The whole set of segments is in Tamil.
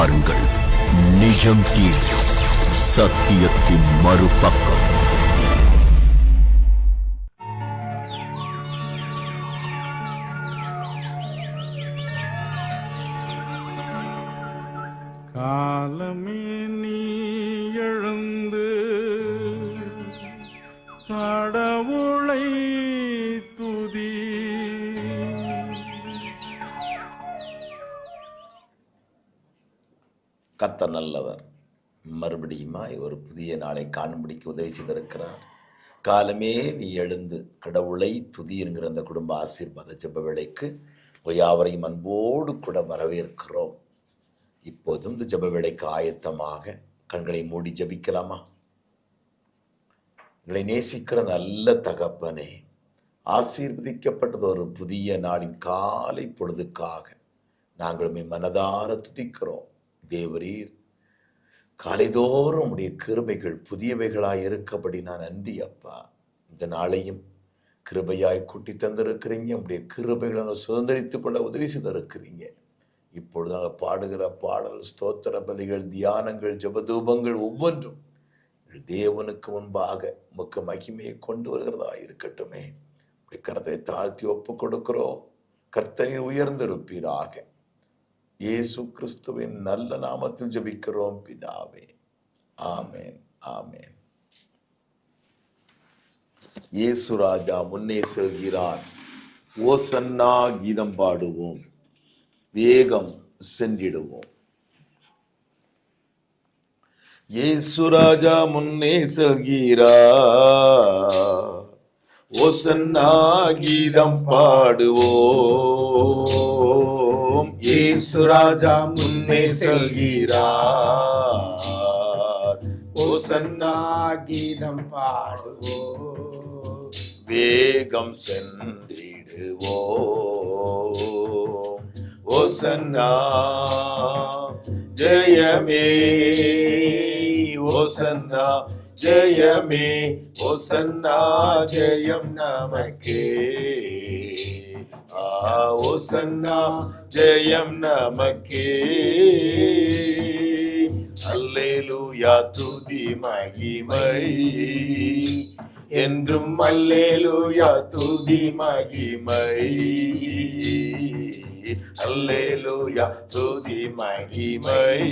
பாருங்கள் நிஜம் டிவி சத்தியத்தின் மறுபக்கம். காணும்படிக்கு உதவி செய்திருக்கிறார். காலமே நீ எழுந்து கடவுளை துதி என்கிற அந்த குடும்ப ஆசீர்வாத ஜெப வேளைக்கு யாவரையும் அன்போடு கூட வரவேற்கிறோம். இப்போதும் இந்த ஜெப வேளைக்கு ஆயத்தமாக கண்களை மூடி ஜெபிக்கலாமா? எங்களை நேசிக்கிற நல்ல தகப்பனே ஆசீர்வதிக்கப்பட்டது ஒரு புதிய நாளின் காலை பொழுதுக்காக நாங்களுமே மனதார துதிக்கிறோம். தேவரீர் காலைதோறும் உடைய கிருபைகள் புதியவைகளாய் இருக்கபடி நான் நன்றி அப்பா. இந்த நாளையும் கிருபையாய் கூட்டி தந்திருக்கிறீங்க. உடைய கிருபைகளை நாங்கள் சுதந்திரித்துக் கொள்ள உதவி செய்திருக்கிறீங்க. இப்பொழுது நாங்கள் பாடுகிற பாடல் ஸ்தோத்திர பலிகள் தியானங்கள் ஜபதூபங்கள் ஒவ்வொன்றும் தேவனுக்கு முன்பாக முக்க மகிமையை கொண்டு வருகிறதா இருக்கட்டுமே. இப்படி கரத்தை தாழ்த்தி ஒப்பு கொடுக்கிறோம். கர்த்தனை உயர்ந்திருப்பீராக. இயேசு கிறிஸ்துவின் நல்ல நாமத்தில் ஜபிக்கிறோம் பிதாவே. ஆமேன் ஆமேன். இயேசு ராஜா முன்னே செல்கிறார். ஓசன்னா கீதம் பாடுவோம். வேகம் சென்றிடுவோம். இயேசு ராஜா முன்னே செல்கிறார். ஓசன்னா கீதம் பாடுவோம். இயேசு ராஜா முன்னே செல்கிறார். ஓசன்னா கீதம் பாடுவோம். வேகம் சென்றிடுவோம். ஓசன்னா ஜெயமே. ஓசன்னா ஜெயமே. ஓசன்னா ஜெயம் நமக்கே. ஆ ஓசன்னா ஜெயம் நமக்கே. அல்லேலூயா துதி மகிமை. என்றும் அல்லேலூயா துதி மகிமை. அல்லேலூயா துதி மகிமை.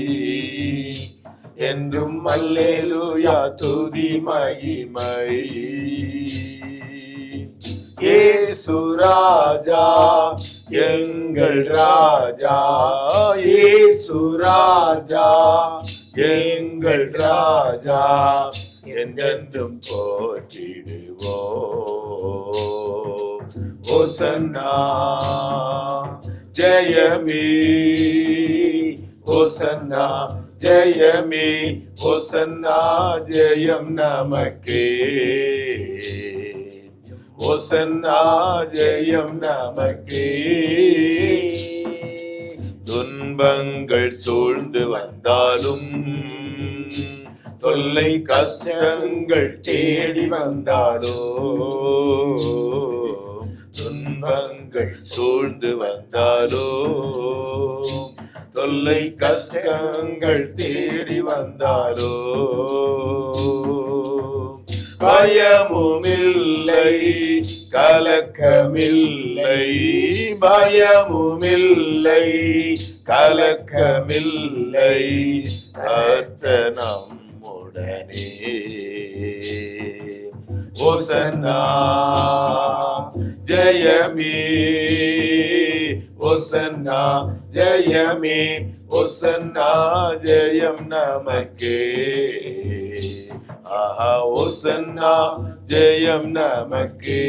என்றும் அல்லேலூயா துதி மகிமை ஏசு ராஜா எங்கள் ராஜா. ஏசு ராஜா எங்கள் ராஜா. என்றென்றும் போற்றிடுவோ ஓசன்னா ஜெயமே. ஓசன்னா ஜெயமே ஓசன்னா ஜெயம் நமக்கே. ஓசன்னா ஜெயம் நமக்கே. துன்பங்கள் சூழ்ந்து வந்தாலும் தொல்லை கஷ்டங்கள் தேடி வந்தாலோ. துன்பங்கள் சூழ்ந்து வந்தாலோ. தொல்லை கஷ்டங்கள் தேடி வந்தாலோ பயமுமில்லை கலக்கமில்லை பயமுமில்லை கலக்கமில்லை கர்த்த உடனே ஓசன்னா ஜெயமே. ஒசன்னா ஜெயமே ஒசன்னா ஜெயம் நமக்கே. ஆஹா ஒசன்னா ஜெயம் நமக்கே.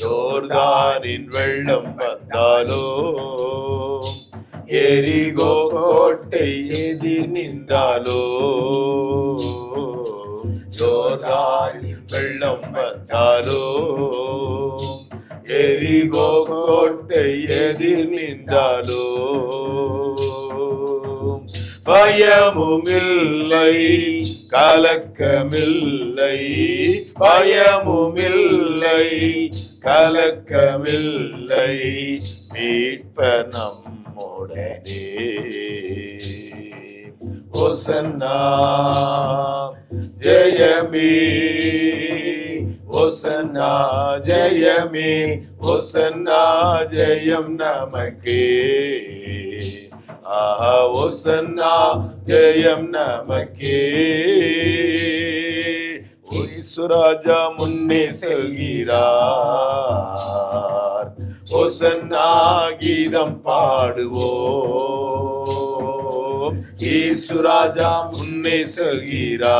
யோர்தானின் வெள்ளம் வந்தாலோ எரிகோ கோட்டை எதி நின்றாலோ. யோர்தானின் வெள்ளம் வந்தாலோ எரிகோ கோட்டை எதிர் நின்றாலோ? பயமுமில்லை கலக்கமில்லை. பயமுமில்லை கலக்கமில்லை. மீட்ப நம்முடனே. உடனே ஒசன்னா ஜெயமே. ஒசன்னா ஜெயமே ஒசன்னா ஜெயம் நமக்கே. ஆஹா ஒசன்னா ஜெயம் நமக்கே. ராஜா முன்னே செல்கிறார் ஒசன்னா கீதம் பாடுவோம். ஈசுராஜா முன்னே செல்கிறார்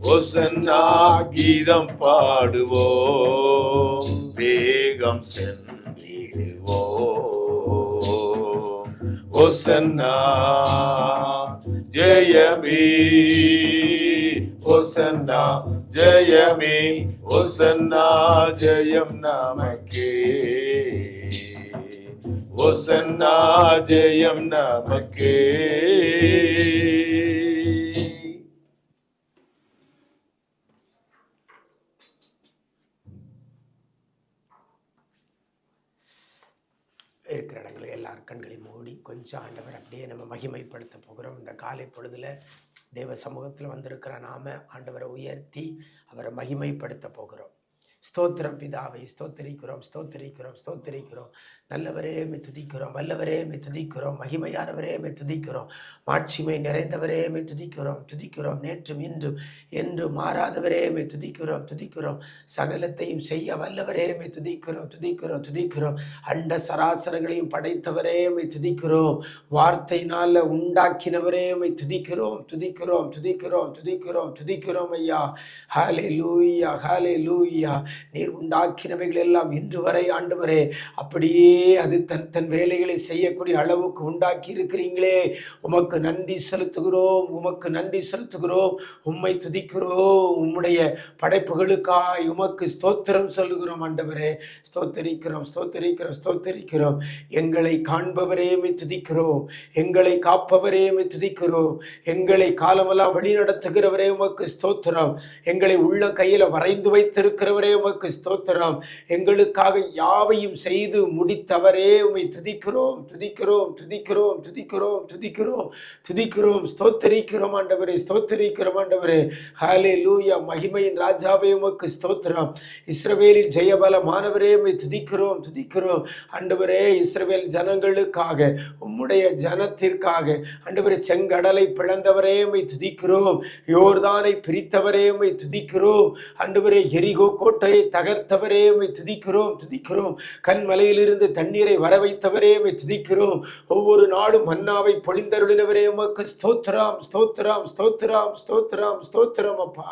ஒசன்னா கீதம் பாடுவோம். வேகம் சென்றிடுவோம். ஒசன்னா ஜெயமே ஒசன்னா ஜெயமே ஒசன்னா ஜெயம் நமக்கே. ஒசன்னா ஜெயம் நமக்கே. இருக்கிற இடங்களில் எல்லார் கண்களையும் மூடி கொஞ்சம் ஆண்டவர் அப்படியே நம்ம மகிமைப்படுத்த போகிறோம். இந்த காலை பொழுதில் தேவ சமூகத்தில் வந்திருக்கிற நாம ஆண்டவரை உயர்த்தி அவரை மகிமைப்படுத்த போகிறோம். ஸ்தோத்திரம் பிதாவை ஸ்தோத்திரிக்கிறோம் ஸ்தோத்திரிக்கிறோம் ஸ்தோத்திரிக்கிறோம். நல்லவரே மே துதிக்கிறோம் வல்லவரே மே துதிக்கிறோம். மகிமையானவரே மே துதிக்கிறோம். மாட்சிமை நிறைந்தவரே மே துதிக்கிறோம் துதிக்கிறோம். நேற்றும் இன்றும் என்று மாறாதவரே மே துதிக்கிறோம் துதிக்கிறோம். சகலத்தையும் செய்ய வல்லவரே மே துதிக்கிறோம் துதிக்கிறோம் துதிக்கிறோம். அண்ட சராசரங்களையும் படைத்தவரே மை துதிக்கிறோம். வார்த்தையினால உண்டாக்கினவரே மை துதிக்கிறோம் துதிக்கிறோம் துதிக்கிறோம் துதிக்கிறோம் துதிக்கிறோம் ஐயா. ஹாலே லூயா ஹாலே லூயா நீர் உண்டாக்கினவைகள் எல்லாம் இன்று வரை ஆண்டவரே அப்படியே அது தன் தன் வேலைகளை செய்யக்கூடிய அளவுக்கு உண்டாக்கி இருக்கிறீங்களே உமக்கு நன்றி செலுத்துகிறோம் உமக்கு நன்றி செலுத்துகிறோம் உம்மை துதிக்கிறோம் உம்முடைய படைப்புகளுக்காய் உமக்கு ஸ்தோத்திரம் சொல்லுகிறோம் ஆண்டவரே. ஸ்தோத்தரிக்கிறோம் ஸ்தோத்தரிக்கிறோம் ஸ்தோத்தரிக்கிறோம். எங்களை காண்பவரேமே துதிக்கிறோம் எங்களை காப்பவரேமே துதிக்கிறோம். எங்களை காலமெல்லாம் வழி நடத்துகிறவரே உமக்கு ஸ்தோத்திரம். எங்களை உள்ள கையில் வரைந்து வைத்திருக்கிறவரே உமக்கு ஸ்தோத்திரம். எங்களுக்காக யாவையும் செய்து முடித்தவரே உமை துதிக்கிறோம் துதிக்கிறோம் துதிக்கிறோம் துதிக்கிறோம் துதிக்கிறோம் துதிக்கிறோம். ஸ்தோத்தரிக்கிறோம் ஆண்டவரே ஸ்தோத்தரிக்கிறோம் ஆண்டவரே. ஹாலே லூயா மகிமையின் ராஜாவை உமக்கு ஸ்தோத்திரம். இஸ்ரவேலில் ஜெயபலமானவரே உமை துதிக்கிறோம் துதிக்கிறோம். ஆண்டவரே இஸ்ரவேல் ஜனங்களுக்காக உம்முடைய ஜனத்திற்காக ஆண்டவரே செங்கடலை பிளந்தவரே உமை துதிக்கிறோம். யோர்தானை பிரித்தவரே உமை துதிக்கிறோம். ஆண்டவரே எரிகோ கோட்டை கோட்டையை தகர்த்தவரே உம்மை துதிக்கிறோம் துதிக்கிறோம். கண்மலையிலிருந்து தண்ணீரை வர வைத்தவரே உம்மை துதிக்கிறோம். ஒவ்வொரு நாளும் மன்னாவை பொழிந்தருளினவரே உமக்கு ஸ்தோத்ராம் ஸ்தோத்ராம் ஸ்தோத்ராம் ஸ்தோத்ராம் ஸ்தோத்திரம் அப்பா.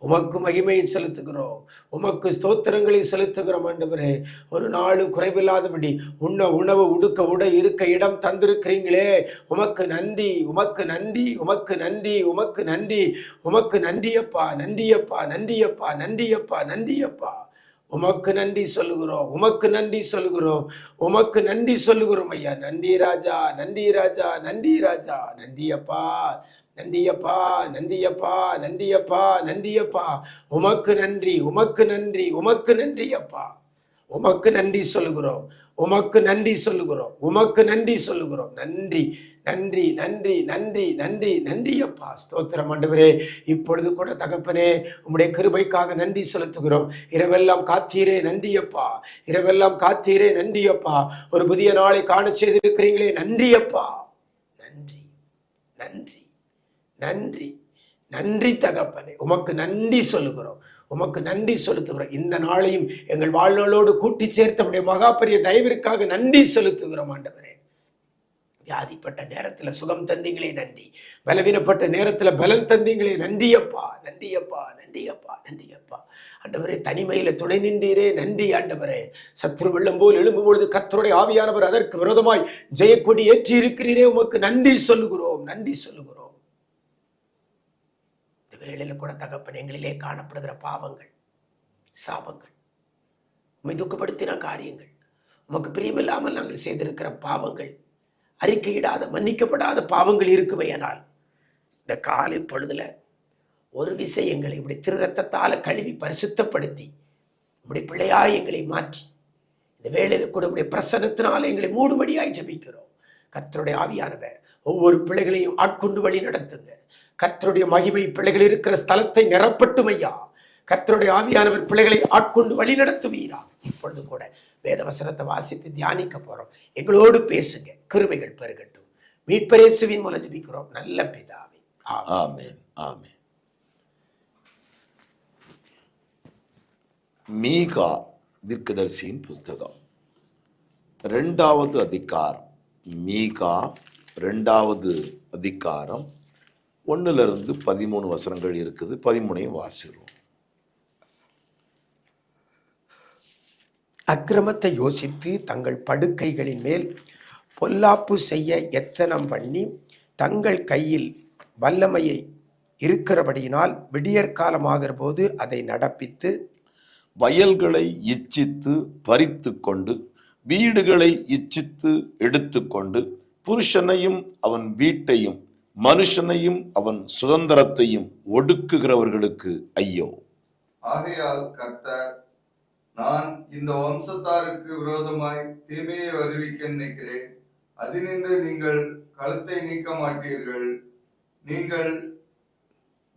உமக்கு மகிமையை செலுத்துகிறோம். உமக்கு ஸ்தோத்திரங்களை செலுத்துகிறோம் ஆண்டவரே. ஒரு நாளும் குறைவில்லாதபடி உண்ண உணவு உடுக்க உடை இருக்க இடம் தந்திருக்கிறீங்களே. உமக்கு நன்றி உமக்கு நன்றி உமக்கு நன்றி உமக்கு நன்றி உமக்கு நன்றியப்பா நன்றியப்பா நன்றியப்பா நன்றியப்பா நன்றியப்பா. உமக்கு நன்றி சொல்லுகிறோம் உமக்கு நன்றி சொல்லுகிறோம் உமக்கு நன்றி சொல்லுகிறோம் ஐயா. நன்றி ராஜா நன்றி ராஜா நன்றி ராஜா நன்றியப்பா. நந்தியப்பா நந்தியப்பா நந்தியப்பா நந்தியப்பா உமக்கு நன்றி உமக்கு நன்றி உமக்கு நன்றி அப்பா உமக்கு நன்றி சொல்லுகிறோம். உமக்கு நன்றி சொல்லுகிறோம். உமக்கு நன்றி சொல்லுகிறோம். நன்றி நன்றி நன்றி நன்றி நன்றி நன்றி அப்பா ஸ்தோத்திரம் ஆண்டவரே. இப்பொழுது கூட தகப்பனே உம்முடைய கிருபைக்காக நன்றி செலுத்துகிறோம். இரவெல்லாம் காத்தீரே நன்றியப்பா. இரவெல்லாம் காத்தீரே நன்றியப்பா. ஒரு புதிய நாளை காண செய்திருக்கிறீங்களே நன்றியப்பா. நன்றி நன்றி. நன்றி. நன்றி தகப்பனே. உமக்கு நன்றி சொல்லுகிறோம். உமக்கு நன்றி செலுத்துகிறோம். இந்த நாளையும் எங்கள் வாழ்நாளோடு கூட்டி சேர்த்தவுடைய மகாபரிய தயவிற்காக நன்றி செலுத்துகிறோம் ஆண்டவரே. வியாதிப்பட்ட நேரத்தில் சுகம் தந்தீங்களே நன்றி. பலவீனப்பட்ட நேரத்தில் பலன் தந்தீங்களே நன்றியப்பா நன்றியப்பா நன்றியப்பா நன்றியப்பா. ஆண்டவரே தனிமையில் துணை நின்றீரே நன்றி ஆண்டவரே. சத்ரு வெள்ளம் போல் எழும்பும் பொழுது கத்தருடைய ஆவியானவர் அதற்கு விரோதமாய் ஜெயக்கொடி ஏற்றி இருக்கிறீரே உமக்கு நன்றி சொல்லுகிறோம் நன்றி சொல்லுகிறோம். இந்த கூட தகப்பன் எங்களிலே காணப்படுகிற பாவங்கள் சாபங்கள். உண்மை துக்கப்படுத்தின காரியங்கள் உமக்கு பிரியமில்லாமல் நாங்கள் செய்திருக்கிற பாவங்கள் அறிக்கையிடாத மன்னிக்கப்படாத பாவங்கள் இருக்குமையானால் இந்த காலை பொழுதுல ஒரு விஷயங்களை இப்படி திருரத்தத்தால் கழுவி பரிசுத்தப்படுத்தி இப்படி பிள்ளையாய் எங்களை மாற்றி இந்த வேளையில் கூட உடைய பிரசனத்தினால எங்களை மூடுபடியாய் ஜபிக்கிறோம். கர்த்தருடைய ஆவியானவர் ஒவ்வொரு பிள்ளைகளையும் ஆட்கொண்டு வழி நடத்துங்க. கர்த்தருடைய மகிமை பிள்ளைகள் இருக்கிற ஸ்தலத்தை நிரப்பட்டும் ஐயா கர்த்தருடைய ஆவியானவர் பிள்ளைகளை ஆட்கொண்டு வழி நடத்துவீரா? இப்பொழுது கூட வேதவசனத்தை வாசித்து தியானிக்க போறோம். எங்களோடு பேசுங்க. கிருமைகள் பெருகட்டும். மீட்பரேசுவின் மூலம் ஜபிக்கிறோம். நல்ல பிதாவே. ஆமென். ஆமேன். மீகா தீர்க்கதர்சியின் புஸ்தகம். ரெண்டாவது அதிகாரம். மீகா ரெண்டாவது அதிகாரம். ஒண்ணுல இருந்து பதிமூணு வசனங்கள் இருக்குது. பதிமூணையும் வாசிடுவோம். அக்கிரமத்தை யோசித்து தங்கள் படுக்கைகளின் மேல் பொல்லாப்பு செய்ய எத்தனம் பண்ணி தங்கள் கையில் வல்லமையை இருக்கிறபடியினால் விடியற்காலமாகிற போது அதை நடப்பித்து வயல்களை இச்சித்து பறித்து கொண்டு வீடுகளை இச்சித்து எடுத்துக்கொண்டு புருஷனையும் அவன் வீட்டையும் மனுஷனையும் அவன் சுதந்திரத்தையும் ஒடுக்குகிறவர்களுக்கு ஐயோ. ஆகையால் கர்த்தர் நான் இந்த வம்சத்தாருக்கு விரோதமாய் தீமையை வருவிக்க நினைக்கிறேன். அதினின்று நீங்கள் கழுத்தை நீக்க மாட்டீர்கள். நீங்கள்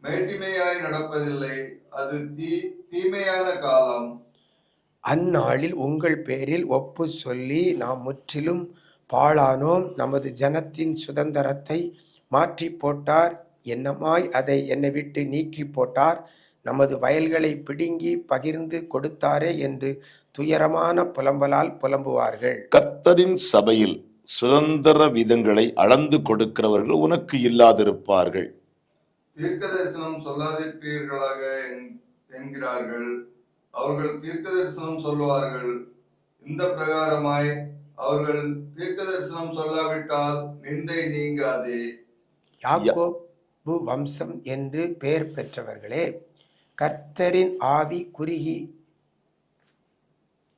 மேட்டிமையாய் நடப்பதில்லை. அது தீ தீமையான காலம். அந்நாளில் உங்கள் பேரில் ஒப்பு சொல்லி நாம் முற்றிலும் பாழானோம். நமது ஜனத்தின் சுதந்திரத்தை மாற்றி போட்டார். என்னமாய் அதை என்னை விட்டு நீக்கி போட்டார். நமது வயல்களை பிடுங்கி பகிர்ந்து கொடுத்தாரே என்று துயரமான புலம்பலால் புலம்புவார்கள். கர்த்தரின் சபையில் சுதந்திர விதங்களை அளந்து கொடுக்கிறவர்கள் உனக்கு இல்லாதிருப்பார்கள். தீர்க்க தரிசனம் சொல்லாதிருப்பீர்களாக என்- என்கிறார்கள். அவர்கள் தீர்க்க தரிசனம் சொல்லுவார்கள். இந்த பிரகாரமாய் அவர்கள் தீர்க்க தரிசனம் சொல்லாவிட்டால் நிந்தை நீங்காதே. யாக்கோபு வம்சம் என்று பெயர் பெற்றவர்களே கர்த்தரின் ஆவி குறுகி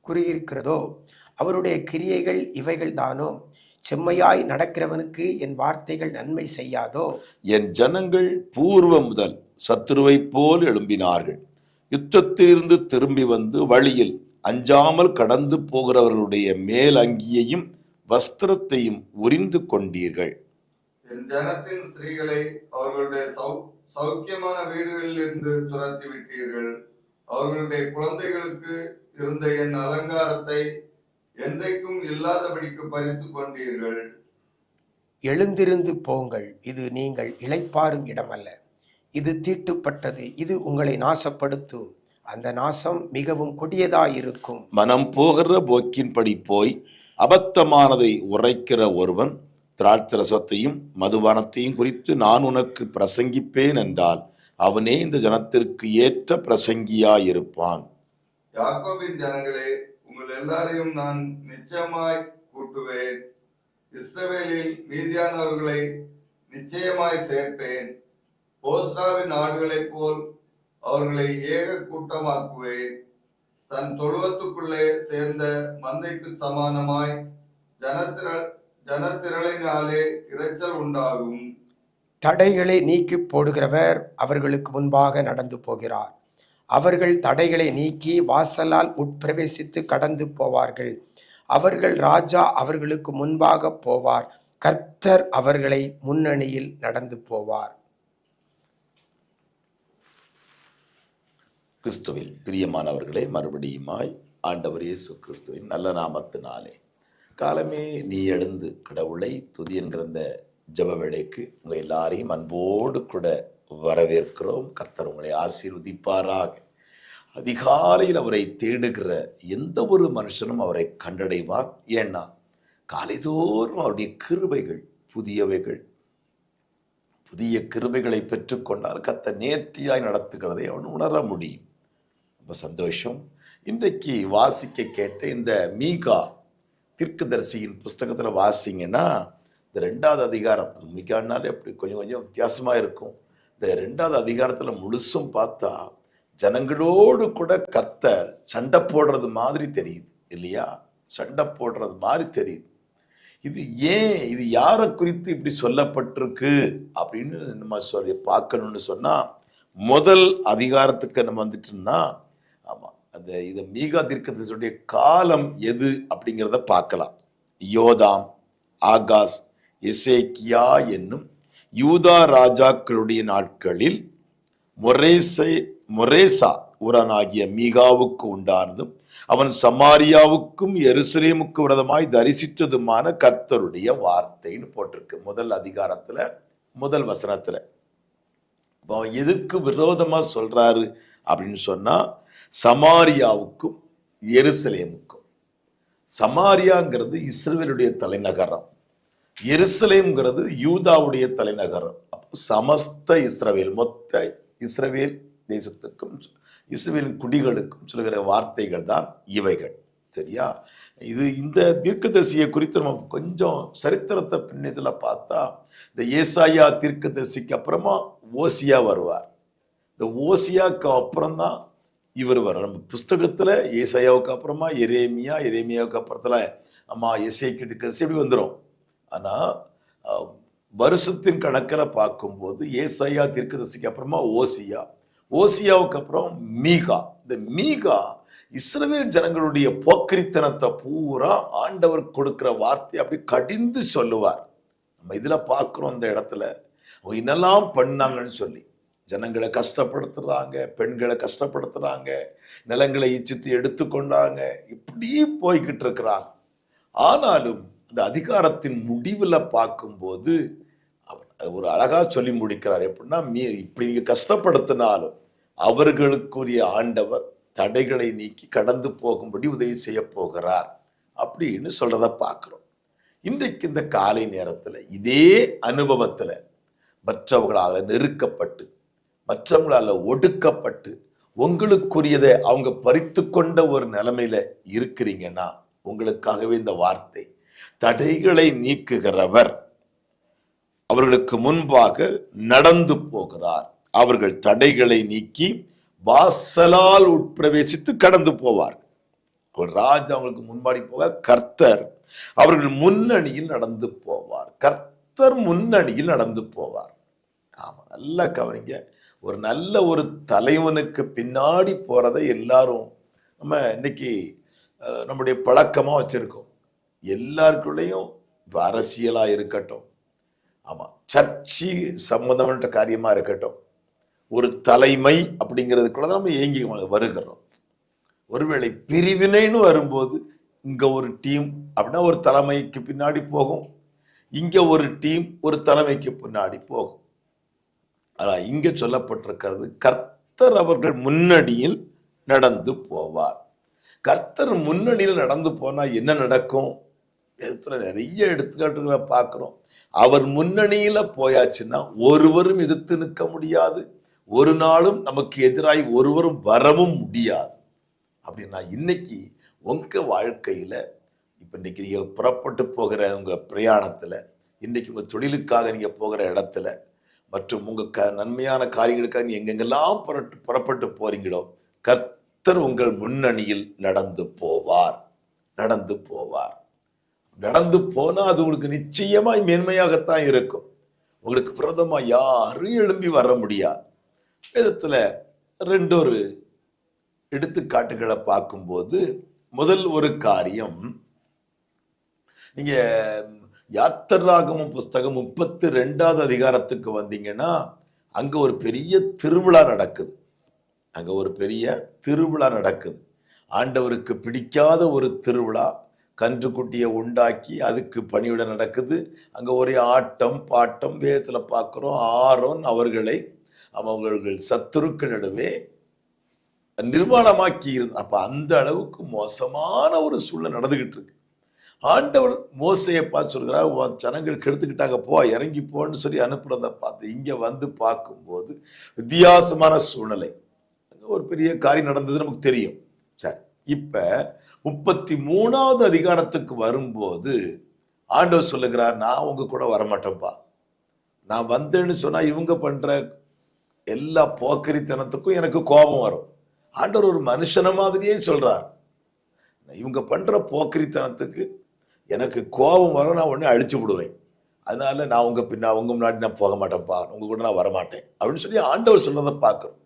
குறுகியிருக்கிறதோ அவருடைய கிரியைகள் இவைகள்தானோ? செம்மையாய் நடக்கிறவனுக்கு என் வார்த்தைகள் நன்மை செய்யாதோ? என் ஜனங்கள் பூர்வ முதல் சத்துருவைப் போல் எழும்பினார்கள். யுத்தத்திலிருந்து திரும்பி வந்து வழியில் அஞ்சாமல் கடந்து போகிறவர்களுடைய மேல் அங்கியையும் வஸ்திரத்தையும் உரிந்து கொண்டீர்கள். என் ஜனத்தின் ஸ்திரீகளை அவர்களுடைய சௌ- சௌக்கியமான வீடுகளில் இருந்து துரத்தி விட்டீர்கள். அவர்களுடைய குழந்தைகளுக்கு இருந்த என் அலங்காரத்தை என்றைக்கும் இல்லாதபடிக்கு பறித்து கொண்டீர்கள். எழுந்திருந்து போங்கள். இது நீங்கள் இளைப்பாறும் இடமல்ல. இது தீட்டுப்பட்டது. இது உங்களை நாசப்படுத்தும். அந்த நாசம் மிகவும் கொடியதாயிருக்கும். மனம் போகிற போக்கின்படி போய் அபத்தமானதை உரைக்கிற ஒருவன் திராட்சரசத்தையும் மதுபானத்தையும் குறித்து நான் உனக்கு பிரசங்கிப்பேன் என்றால் அவனே இந்த ஜனத்திற்கு ஏற்ற பிரசங்கியாயிருப்பான். யாக்கோபின் ஜனங்களே உங்கள் எல்லாரையும் நான் நிச்சயமாய் கூட்டுவேன். இஸ்ரவேலில் மீதியானவர்களை நிச்சயமாய் சேர்ப்பேன். போஸ்டாவின் ஆடுகளைப் போல் அவர்களை ஏக கூட்டமாக்குவேன். தன் தொழுவத்துக்குள்ளே சேர்ந்த மந்தைக்கு சமானமாய் ஜனத்திர ஜனத்திரளினாலே இரைச்சல் உண்டாகும். தடைகளை நீக்கி போடுகிறவர் அவர்களுக்கு முன்பாக நடந்து போகிறார். அவர்கள் தடைகளை நீக்கி வாசலால் உட்பிரவேசித்து கடந்து போவார்கள். அவர்கள் ராஜா அவர்களுக்கு முன்பாக போவார். கர்த்தர் அவர்களை முன்னணியில் நடந்து போவார். கிறிஸ்துவில் பிரியமானவர்களே மறுபடியுமாய் ஆண்டவர் இயேசு கிறிஸ்துவின் நல்ல நாமத்தினாலே. காலமே நீ எழுந்து கடவுளை துதி என்கிற இந்த ஜப வேளைக்கு உங்கள் எல்லாரையும் அன்போடு கூட வரவேற்கிறோம். கர்த்தர் உங்களை ஆசீர்வதிப்பாராக. அதிகாலையில் அவரை தேடுகிற எந்த ஒரு மனுஷனும் அவரை கண்டடைவான். ஏன்னா காலைதோறும் அவருடைய கிருபைகள் புதியவைகள் புதிய கிருபைகளை பெற்றுக்கொண்டால் கத்த நேர்த்தியாய் நடத்துகிறதை அவன் உணர முடியும். ரொம்ப சந்தோஷம். இன்றைக்கு வாசிக்க கேட்ட இந்த மீகா தீர்க்கதரிசியின் புஸ்தகத்தில் வாசிங்கன்னா இந்த ரெண்டாவது அதிகாரம் மீகானாலே அப்படி கொஞ்சம் கொஞ்சம் வித்தியாசமாக இருக்கும். இந்த ரெண்டாவது அதிகாரத்தில் முழுசும் பார்த்தா ஜனங்களோடு கூட கர்த்தர் சண்டை போடுறது மாதிரி தெரியுது இல்லையா? சண்டை போடுறது மாதிரி தெரியுது. இது ஏன் இது யாரை குறித்து இப்படி சொல்லப்பட்டிருக்கு அப்படின்னு நம்ம சொல்லி பார்க்கணும்னு சொன்னால் முதல் அதிகாரத்துக்கு நம்ம வந்துட்டோம்னா அந்த இது மீகா தீர்க்கதரிசியுடைய காலம் எது அப்படிங்கிறத பார்க்கலாம். யோதாம் ஆகாஸ் இசேக்கியா என்னும் யூதா ராஜாக்களுடைய நாட்களில் மொரேசை மொரேசா உரனாகிய மீகாவுக்கு உண்டானதும் அவன் சமாரியாவுக்கும் எருசலேமுக்கு விரதமாய் தரிசித்ததுமான கர்த்தருடைய வார்த்தைன்னு போட்டிருக்கு முதல் அதிகாரத்துல முதல் வசனத்துல. இப்போ எதுக்கு விரோதமா சொல்றாரு அப்படின்னு சொன்னா சமாரியாவுக்கும் எருசலேமுக்கும். சமாரியாங்கிறது இஸ்ரேலுடைய தலைநகரம். எருசலேம்ங்கிறது யூதாவுடைய தலைநகரம். அப்போ சமஸ்த இஸ்ரவேல் மொத்த இஸ்ரவேல் தேசத்துக்கும் இஸ்ரவேலின் குடிகளுக்கும் சொல்கிற வார்த்தைகள் தான் இவைகள். சரியா? இது இந்த தீர்க்கதரிசியை குறித்து நம்ம கொஞ்சம் சரித்திரத்தை பின்னத்தில் பார்த்தா இந்த ஏசாயா தீர்க்கதரிசிக்கு அப்புறமா ஓசியா வருவார். இந்த ஓசியாவுக்கு அப்புறம் தான் இவர் வர நம்ம புஸ்தகத்தில் ஏசையாவுக்கு அப்புறமா எரேமியா எரேமியாவுக்கு அப்புறத்துல அம்மா எஸ்ஐ கிட்டக்கசி இப்படி வந்துடும் ஆனால் வருஷத்தின் கணக்கில் பார்க்கும்போது ஏசையா தீர்க்கதரிசிக்கு அப்புறமா ஓசியா ஓசியாவுக்கு அப்புறம் மீகா. இந்த மீகா இஸ்ரவேல் ஜனங்களுடைய போக்கிரித்தனத்தை பூரா ஆண்டவர் கொடுக்குற வார்த்தை அப்படி கடிந்து சொல்லுவார். நம்ம இதில் பார்க்குறோம் இந்த இடத்துல. என்னெல்லாம் பண்ணாங்கன்னு சொல்லி. ஜனங்களை கஷ்டப்படுத்துகிறாங்க பெண்களை கஷ்டப்படுத்துகிறாங்க நிலங்களை இச்சித்து எடுத்துக்கொண்டாங்க. இப்படி போய்கிட்டு இருக்கிறாங்க ஆனாலும் அந்த அதிகாரத்தின் முடிவில் பார்க்கும்போது அவர் ஒரு அழகாக சொல்லி முடிக்கிறார். எப்படின்னா மீ இப்படி நீங்கள் கஷ்டப்படுத்தினாலும் அவர்களுக்குரிய ஆண்டவர் தடைகளை நீக்கி கடந்து போகும்படி உதவி செய்ய போகிறார். அப்படின்னு சொல்கிறத பார்க்குறோம். இன்றைக்கு இந்த காலை நேரத்தில் இதே அனுபவத்தில் மற்றவர்களால் நெருக்கப்பட்டு மற்றவங்களால ஒடுக்கப்பட்டு உங்களுக்குரியதை அவங்க பறித்து கொண்ட ஒரு நிலைமையில இருக்கிறீங்கன்னா உங்களுக்காகவே இந்த வார்த்தை தடைகளை நீக்குகிறவர் அவர்களுக்கு முன்பாக நடந்து போகிறார். அவர்கள் தடைகளை நீக்கி வாசலால் உட்பிரவேசித்து கடந்து போவார். ஒரு ராஜா அவங்களுக்கு முன்பாடி போக கர்த்தர் அவர்கள் முன்னணியில் நடந்து போவார். கர்த்தர் முன்னணியில் நடந்து போவார். ஆமா நல்லா கவனிங்க. ஒரு நல்ல ஒரு தலைவனுக்கு பின்னாடி போகிறத எல்லாரும் நம்ம இன்னைக்கு நம்முடைய பழக்கமாக வச்சுருக்கோம். எல்லாருக்குள்ளேயும் இப்போ அரசியலாக இருக்கட்டும். ஆமாம் சர்ச்சி சம்பந்தமான காரியமாக இருக்கட்டும். ஒரு தலைமை அப்படிங்கிறதுக்குள்ள தான் நம்ம ஏங்கி வருகிறோம். ஒருவேளை பிரிவினைன்னு வரும்போது இங்கே ஒரு டீம் அப்படின்னா ஒரு தலைமைக்கு பின்னாடி போகும். இங்கே ஒரு டீம் ஒரு தலைமைக்கு பின்னாடி போகும். ஆனால் இங்கே சொல்லப்பட்டிருக்கிறது கர்த்தர் அவர்கள் முன்னணியில் நடந்து போவார். கர்த்தர் முன்னணியில் நடந்து போனால் என்ன நடக்கும்? இடத்துல நிறைய எடுத்துக்காட்டுகளை பார்க்குறோம். அவர் முன்னணியில் போயாச்சுன்னா ஒருவரும் எதிர்த்து நிற்க முடியாது. ஒரு நாளும் நமக்கு எதிராய் ஒருவரும் வரவும் முடியாது. அப்படின்னா இன்னைக்கு உங்க வாழ்க்கையில் இப்போ இன்னைக்கு நீங்கள் புறப்பட்டு போகிற உங்கள் பிரயாணத்தில் இன்றைக்கி உங்கள் தொழிலுக்காக நீங்கள் போகிற இடத்துல மற்றும் உங்கள் க நன்மையான காரியங்களுக்காக நீங்கள் எங்கெங்கெல்லாம் புறட்டு புறப்பட்டு போறீங்களோ கர்த்தர் உங்கள் முன்னணியில் நடந்து போவார். நடந்து போவார். நடந்து போனால் அது உங்களுக்கு நிச்சயமாய் மேன்மையாகத்தான் இருக்கும். உங்களுக்கு பிரதமாக யாரும் எழும்பி வர முடியாது. விதத்தில் ரெண்டு ஒரு எடுத்துக்காட்டுகளை பார்க்கும்போது முதல் ஒரு காரியம் நீங்கள் யாத்திராகம புஸ்தகம் முப்பத்தி ரெண்டாவது அதிகாரத்துக்கு வந்தீங்கன்னா அங்கே ஒரு பெரிய திருவிழா நடக்குது. அங்கே ஒரு பெரிய திருவிழா நடக்குது. ஆண்டவருக்கு பிடிக்காத ஒரு திருவிழா கன்றுக்குட்டியை உண்டாக்கி அதுக்கு பணிவிட நடக்குது. அங்கே ஒரே ஆட்டம் பாட்டம் வேதத்தில் பார்க்குறோம் ஆரோன் அவர்களை அவர்கள் சத்துருக்கு நடுவே நிர்மாணமாக்கி இருந்த அப்போ அந்த அளவுக்கு மோசமான ஒரு சூழ்நிலை நடந்துக்கிட்டு இருக்கு. ஆண்டவர் மோசையை பார்த்து சொல்கிறார் உன் ஜனங்கள் கெடுத்துக்கிட்டாங்க போ இறங்கி போன்னு சொல்லி அனுப்புறத பார்த்து இங்கே வந்து பார்க்கும்போது வித்தியாசமான சூழ்நிலை. அங்கே ஒரு பெரிய காரியம் நடந்தது நமக்கு தெரியும். சரி இப்போ முப்பத்தி மூணாவது அதிகாரத்துக்கு வரும்போது ஆண்டவர் சொல்லுகிறார் நான் உங்க கூட வரமாட்டேன்ப்பா நான் வந்தேன்னு சொன்னால் இவங்க பண்ணுற எல்லா போக்கரித்தனத்துக்கும் எனக்கு கோபம் வரும். ஆண்டவர் ஒரு மனுஷன மாதிரியே சொல்கிறார் இவங்க பண்ணுற போக்கரித்தனத்துக்கு எனக்கு கோபம் வரும் நான் உடனே அழிச்சு விடுவேன். அதனால நான் உங்க பின்னா உங்க முன்னாடி நான் போக மாட்டேன்ப்பா உங்க கூட நான் வரமாட்டேன் அப்படின்னு சொல்லி ஆண்டவர் சொன்னதை பார்க்கணும்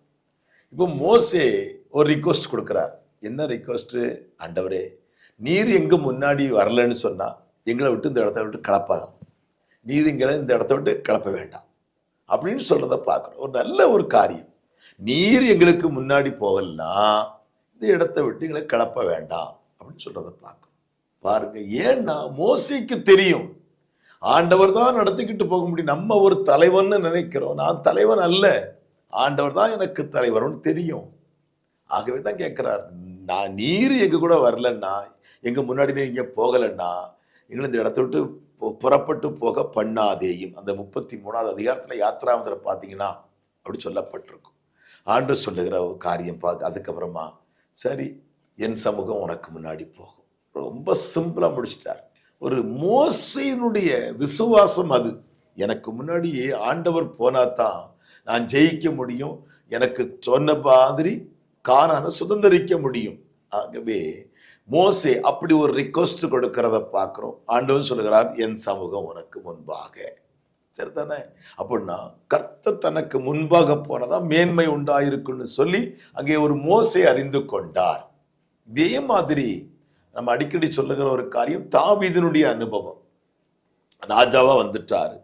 இப்போ மோசே ஒரு ரிக்வஸ்ட் கொடுக்குறார். என்ன ரிக்வஸ்ட்டு ஆண்டவரே நீர் எங்க முன்னாடி வரலன்னு சொன்னால் எங்களை விட்டு இந்த இடத்த விட்டு கலப்பாதான் நீர் எங்களை இந்த இடத்த விட்டு கலப்ப வேண்டாம் அப்படின்னு சொல்றத பார்க்குறோம். ஒரு நல்ல ஒரு காரியம். நீர் எங்களுக்கு முன்னாடி போகலாம் இந்த இடத்த விட்டு எங்களை கிளப்ப வேண்டாம் அப்படின்னு சொல்கிறத பார்க்குறோம். பாருங்க ஏன்னா மோசைக்கு தெரியும். ஆண்டவர் தான் நடத்திக்கிட்டு போக முடியும். நம்ம ஒரு தலைவன்னு நினைக்கிறோம். நான் தலைவன் அல்ல. ஆண்டவர் தான் எனக்கு தலைவர்னு தெரியும். ஆகவே தான் கேட்கிறார் நான் நீர் எங்க கூட வரலன்னா எங்க முன்னாடி நீங்க போகலைன்னா எங்களை இந்த இடத்த விட்டு புறப்பட்டு போக பண்ணாதேயும். அந்த முப்பத்தி மூணாவது அதிகாரத்துல யாத்ராமத்தில் பார்த்தீங்கன்னா அப்படி சொல்லப்பட்டிருக்கும். ஆண்டு சொல்லுகிற ஒரு காரியம் பார்க்க அதுக்கப்புறமா சரி என் சமூகம் உனக்கு முன்னாடி போகும். ரொம்ப சிம்பிளாக முடிச்சிட்டார். ஒரு மோசையினுடைய விசுவாசம் அது. எனக்கு முன்னாடி ஆண்டவர் போனாதான் நான் ஜெயிக்க முடியும். எனக்கு சொன்ன மாதிரி காணான சுதந்திரிக்க முடியும். ஆகவே மோசே அப்படி ஒரு ரிக்வஸ்ட் கொடுக்கிறத பார்க்குறோம். ஆண்டவன் சொல்லுகிறார் என் சமூகம் உனக்கு முன்பாக. சரி தானே அப்படின்னா கர்த்த தனக்கு முன்பாக போனதான் மேன்மை உண்டாயிருக்குன்னு சொல்லி அங்கே ஒரு மோசை அறிந்து கொண்டார். இதே மாதிரி நம்ம அடிக்கடி சொல்லுகிற ஒரு காரியம் தாவீதினுடைய அனுபவம். ராஜாவா வந்துட்டாரு.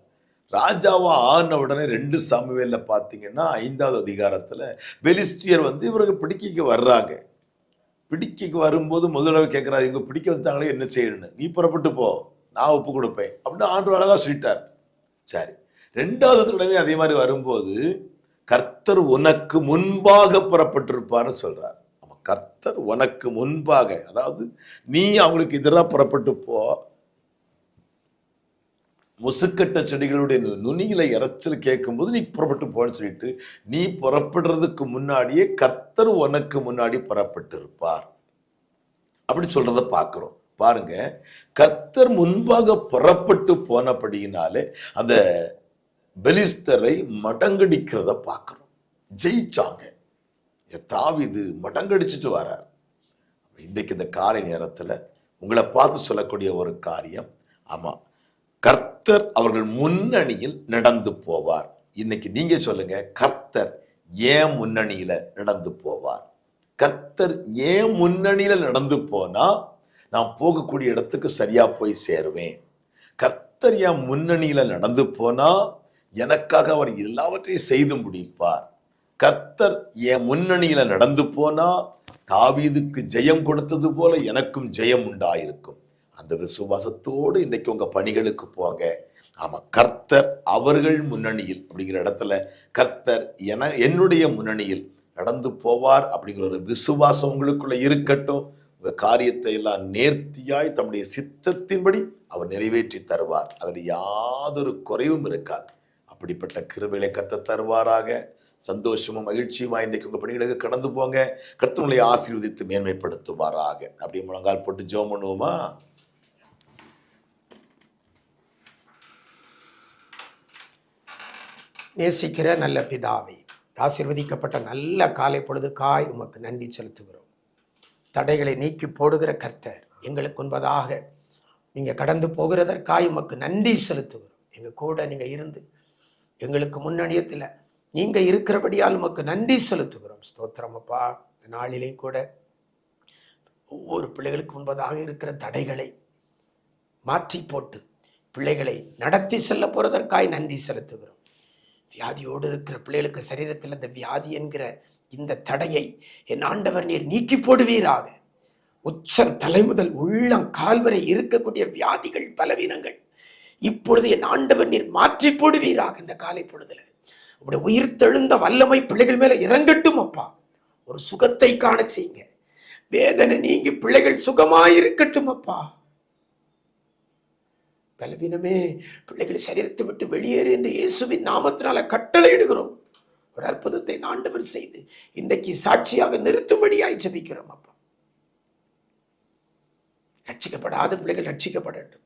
ராஜாவா ஆன உடனே ரெண்டு சமவேல பார்த்தீங்கன்னா ஐந்தாவது அதிகாரத்தில் பெலிஸ்டியர் வந்து இவருக்கு பிடிக்க வர்றாங்க. பிடிக்க வரும்போது முதலவை கேட்குறாரு இவங்க பிடிக்க வந்துட்டாங்களே என்ன செய்யணும்னு? நீ புறப்பட்டு போ. நான் ஒப்பு கொடுப்பேன். அப்படின்னு ஆண்டு அழகாக சொல்லிட்டார். சரி. ரெண்டாவது தடவை அதே மாதிரி வரும்போது கர்த்தர் உனக்கு முன்பாக புறப்பட்டிருப்பார்னு சொல்கிறார் கர்த்தர் உனக்கு முன்பாக அதாவது நீ அவங்களுக்கு எதிராக புறப்பட்டு போ. முசுக்கட்ட செடிகளுடைய நுனியில இறைச்சல் கேட்கும்போது நீ புறப்பட்டு போன்னு சொல்லிட்டு நீ புறப்படுறதுக்கு முன்னாடியே கர்த்தர் உனக்கு முன்னாடி புறப்பட்டு இருப்பார் அப்படி சொல்றத பார்க்கிறோம். பாருங்க கர்த்தர் முன்பாக புறப்பட்டு போனபடியினாலே அந்த பெலிஸ்தரை மடங்கடிக்கிறத பார்க்கிறோம். ஜெயிச்சாங்க. தாவிது மடங்கடிச்சிட்டு வரார். இன்றைக்கு இந்த காலை நேரத்தில் உங்களை பார்த்து சொல்லக்கூடிய ஒரு காரியம் ஆமாம் கர்த்தர் அவர்கள் முன்னணியில் நடந்து போவார். இன்னைக்கு நீங்க சொல்லுங்க கர்த்தர் ஏன் முன்னணியில நடந்து போவார்? கர்த்தர் ஏன் முன்னணியில நடந்து போனா நான் போகக்கூடிய இடத்துக்கு சரியா போய் சேருவேன். கர்த்தர் என் முன்னணியில நடந்து போனா எனக்காக அவர் எல்லாவற்றையும் செய்து முடிப்பார். கர்த்தர் என் முன்னணியில நடந்து போனா தாவீதுக்கு ஜெயம் கொடுத்தது போல எனக்கும் ஜெயம் உண்டாயிருக்கும். அந்த விசுவாசத்தோடு இன்னைக்கு உங்க பணிகளுக்கு போங்க. ஆமா கர்த்தர் அவர்கள் முன்னணியில் அப்படிங்கிற இடத்துல கர்த்தர் என என்னுடைய முன்னணியில் நடந்து போவார் அப்படிங்கிற ஒரு விசுவாசம் உங்களுக்குள்ள இருக்கட்டும். உங்க காரியத்தை எல்லாம் நேர்த்தியாய் தம்முடைய சித்தத்தின்படி அவர் நிறைவேற்றி தருவார். அதில் யாதொரு குறைவும் இருக்காது. அப்படிப்பட்ட கிருபைகளை கத்த தருவாராக. சந்தோஷமும் மகிழ்ச்சியும் இன்றைக்கு உங்கள் பணிகளுக்கு கடந்து போங்க. கர்த்தனுடைய ஆசீர்வதித்து மேன்மைப்படுத்துவாராக. அப்படியே முழங்கால் போட்டு ஜோம் பண்ணுவோமா? நேசிக்கிற நல்ல பிதாவை ஆசீர்வதிக்கப்பட்ட நல்ல காலை பொழுது காய் உமக்கு நன்றி செலுத்துகிறோம். தடைகளை நீக்கி போடுகிற கர்த்தர் எங்களுக்கு உண்பதாக நீங்கள் கடந்து போகிறதற்காய் உமக்கு நன்றி செலுத்துகிறோம். எங்கள் கூட நீங்கள் இருந்து எங்களுக்கு முன்னணியத்தில். நீங்கள் இருக்கிறபடியால் உமக்கு நன்றி செலுத்துகிறோம். ஸ்தோத்திரம் அப்பா. இந்த நாளிலையும் கூட ஒவ்வொரு பிள்ளைகளுக்கு முன்பதாக இருக்கிற தடைகளை மாற்றி போட்டு பிள்ளைகளை நடத்தி செல்ல போகிறதற்காய் நன்றி செலுத்துகிறோம். வியாதியோடு இருக்கிற பிள்ளைகளுக்கு சரீரத்தில் அந்த வியாதி என்கிற இந்த தடையை என் ஆண்டவர் நீர் நீக்கி போடுவீராக. உச்சம் தலைமுதல் உள்ளம் கால்வரை இருக்கக்கூடிய வியாதிகள் பலவீனங்கள் இப்பொழுது என் ஆண்டவர் நீர் மாற்றி போடுவீராக இந்த காலை பொழுதுல. உடைய உயிர் தெழுந்த வல்லமை பிள்ளைகள் மேல இறங்கட்டும் அப்பா. ஒரு சுகத்தை காண செய்யுங்க. வேதனை நீங்கி பிள்ளைகள் சுகமாயிருக்கட்டும் அப்பா. பலவீனமே பிள்ளைகள் சரீரத்தை விட்டு வெளியேறு என்று இயேசுவின் நாமத்தினால கட்டளையிடுகிறோம். ஒரு அற்புதத்தை ஆண்டவர் செய்து இன்றைக்கு சாட்சியாக நிறுத்தும்படியாய் ஜபிக்கிறோம் அப்பா. ரட்சிக்கப்படாத பிள்ளைகள் ரட்சிக்கப்படட்டும்.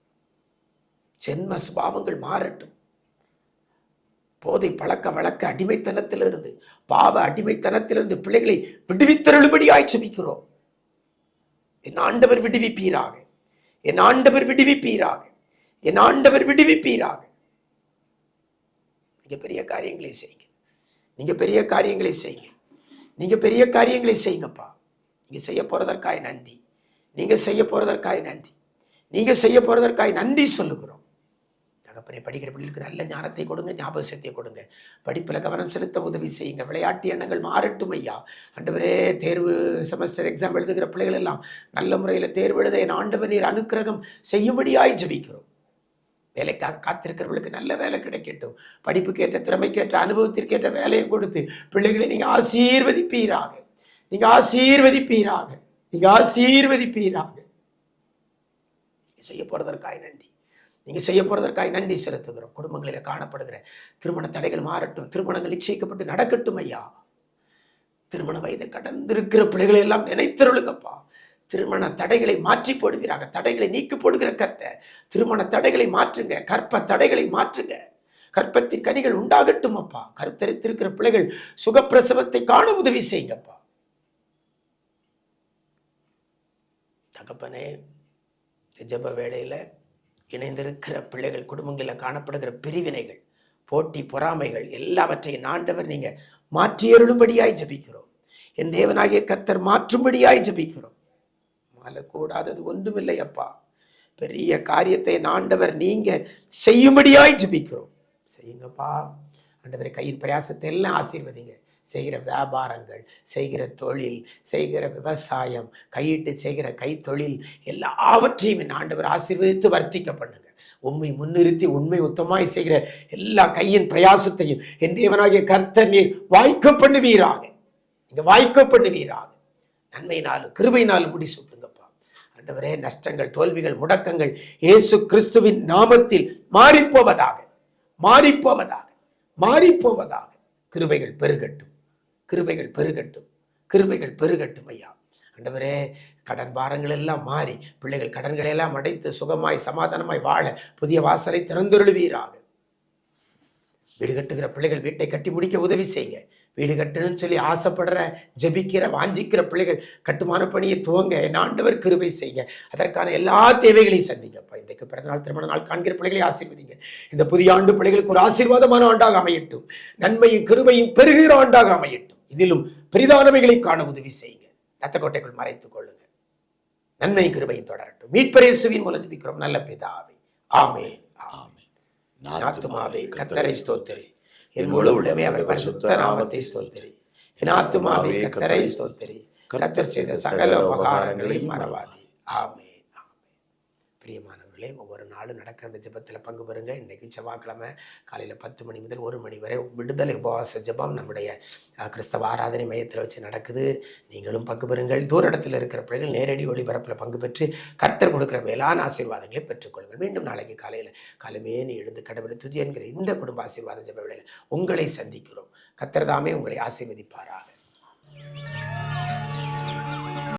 ஜென்ம சுபாவங்கள் மாறட்டும். போதை பழக்க வழக்க அடிமைத்தனத்திலிருந்து பாவ அடிமைத்தனத்திலிருந்து பிள்ளைகளை விடுவித்தருளுபடியாய் செபிக்கிறோம். என் ஆண்டவர் விடுவிப்பீராக. என் ஆண்டவர் விடுவிப்பீராக. என் ஆண்டவர் விடுவிப்பீராக. நீங்க பெரிய காரியங்களை செய்யுங்க. நீங்க பெரிய காரியங்களை செய்யுங்க. நீங்க பெரிய காரியங்களை செய்யுங்கப்பா. நீங்கள் செய்ய போகிறதற்காய் நன்றி. நீங்கள் செய்ய போகிறதற்காய் நன்றி. நீங்கள் செய்ய போகிறதற்காய் நன்றி சொல்லுகிறோம். தகப்பனை படிக்கிற பிள்ளைகளுக்கு நல்ல ஞானத்தை கொடுங்க ஞாபக சக்தியை கொடுங்க. படிப்பில் கவனம் செலுத்த உதவி செய்யுங்க. விளையாட்டு எண்ணங்கள் மாறட்டும் ஐயா. ஆண்டவரே தேர்வு செமஸ்டர் எக்ஸாம் எழுதுகிற பிள்ளைகள் எல்லாம் நல்ல முறையில் தேர்வு எழுத என் ஆண்டவர் நீர் அனுக்கிரகம் செய்யும்படியாய் ஜபிக்கிறோம். வேலைக்காக காத்திருக்கிறவர்களுக்கு நல்ல வேலை கிடைக்கட்டும். படிப்புக்கேற்ற திறமைக்கேற்ற அனுபவத்திற்கேற்ற வேலையை கொடுத்து பிள்ளைகளை நீங்கள் ஆசீர்வதிப்பீராக. நீங்கள் ஆசீர்வதிப்பீராக. நீங்கள் ஆசீர்வதிப்பீராக. செய்ய போகிறதற்காய் நன்றி. நீங்கள் செய்ய போகிறதற்காய் நன்றி செலுத்துகிறோம். குடும்பங்களில் காணப்படுகிற திருமண தடைகள் மாறட்டும். திருமணங்கள் நிச்சயிக்கப்பட்டு நடக்கட்டும் ஐயா. திருமண வயதை கடந்திருக்கிற பிள்ளைகளை எல்லாம் நினைத்தருளுங்கப்பா. திருமண தடைகளை மாற்றி போடுகிறாங்க. தடைகளை நீக்கி போடுகிற கர்த்த திருமண தடைகளை மாற்றுங்க. கற்ப தடைகளை மாற்றுங்க. கற்பத்தின் கனிகள் உண்டாகட்டும் அப்பா. கருத்தரித்திருக்கிற பிள்ளைகள் சுகப்பிரசவத்தை காண உதவி செய்யுங்கப்பா. தகப்பனே ஜப ஜெப வேளையில் இணைந்திருக்கிற பிள்ளைகள் குடும்பங்களில் காணப்படுகிற பிரிவினைகள் போட்டி பொறாமைகள் எல்லாவற்றையும் ஆண்டவர் நீங்கள் மாற்றியருளும்படியாய் ஜெபிக்கிறோம். என் தேவனாகிய கர்த்தர் மாற்றும்படியாய் ஜெபிக்கிறோம். மாலக்கூடாதது ஒன்றுமில்லை அப்பா. பெரிய காரியத்தை நாண்டவர் ஆண்டவர் செய்யும்படியாய் ஜெபிக்கிறோம். செய்யுங்கப்பா. ஆண்டவரை கையின் பிரயாசத்தை எல்லாம் ஆசீர்வதிங்க. செய்கிற வியாபாரங்கள் செய்கிற தொழில் செய்கிற விவசாயம் கையிட்டு செய்கிற கைத்தொழில் எல்லாவற்றையும் என் ஆண்டவர் ஆசீர்வதித்து வர்த்திக்க பண்ணுங்க உண்மை முன்னிறுத்தி உண்மை உத்தமாய் செய்கிற எல்லா கையின் பிரயாசத்தையும் என் தேவனாகிய கர்த்தர் நீர் வாய்க்க பண்ணுவீராக. நீங்க வாய்க்க பண்ணுவீராக. நன்மையினாலும் கிருபையினாலும் முடிசூட்டுங்கப்பா ஆண்டவரே நஷ்டங்கள் தோல்விகள் முடக்கங்கள் இயேசு கிறிஸ்துவின் நாமத்தில் மாறிப்போவதாக மாறிப்போவதாக மாறிப்போவதாக கிருபைகள் பெருகட்டும். கிருபைகள் பெருகட்டும். கிருபைகள் பெருகட்டும் ஐயா. ஆண்டவரே கடன் பாரங்கள் எல்லாம் மாறி பிள்ளைகள் கடன்களை எல்லாம் அடைத்து சுகமாய் சமாதானமாய் வாழ புதிய வாசலை திறந்துருள்வீராக. வீடு கட்டுகிற பிள்ளைகள் வீட்டை கட்டி முடிக்க உதவி செய்யுங்க வீடு கட்டணும்னு சொல்லி ஆசைப்படுற ஜெபிக்கிற வாஞ்சிக்கிற பிள்ளைகள் கட்டுமான பணியை துவங்க என் ஆண்டவர் கிருபை செய்யுங்க. அதற்கான எல்லா தேவைகளையும் சந்திங்கப்பா இன்றைக்கு பிறந்தநாள் திருமண நாள் காண்கிற பிள்ளைகளை ஆசீர்வதிங்க. இந்த புதிய ஆண்டு பிள்ளைகளுக்கு ஒரு ஆசீர்வாதமான ஆண்டாக அமையட்டும். நன்மையும் கிருபையும் பெருகிற ஆண்டாக அமையட்டும். இதிலும் பெரிதானவைகளை காண உதவி செய்யுங்க. ரத்த கோட்டைக்குள் மறைத்துக் கொள்ளுங்க. நன்மை கிருபையும் தொடரட்டும். மீட்பரேசுவின் மூலம் ஜெபிக்கிறோம். நல்ல பிதாவே. ஆமே ஆமே ஆத்துமாவே கத்தரை ஸ்தோத்திரி. என் முழு உள்ளமே அவர் பரிசுத்த நாமத்தை ஸ்தோத்திரி. என் ஆத்துமாவே கத்தரை ஸ்தோத்திரி. கத்தர் செய்த சகல உபகாரங்களையும் மறவாதி. ஆமே ஆமே நண்பர்களே ஒவ்வொரு நாளும் நடக்கிற அந்த ஜெபத்தில் பங்கு பெறுங்க. இன்னைக்கு செவ்வாய்க்கிழமை காலையில் பத்து மணி முதல் ஒரு மணி வரை விடுதலை உபவாச ஜெபம் நம்முடைய கிறிஸ்தவ ஆராதனை மையத்தில் வச்சு நடக்குது. நீங்களும் பங்கு பெறுங்கள். தூர இருக்கிற பிள்ளைகள் நேரடி ஒளிபரப்பில் பங்கு பெற்று கர்த்தர் கொடுக்குற மேலான ஆசீர்வாதங்களை பெற்றுக்கொள்ளுங்கள். மீண்டும் நாளைக்கு காலையில் காலமேனு எழுந்து கடவுளை துதி என்கிற இந்த குடும்ப ஆசீர்வாதம் ஜெப விடையில் உங்களை சந்திக்கிறோம். கர்த்தர் தாமே உங்களை ஆசீர்வதிப்பாரா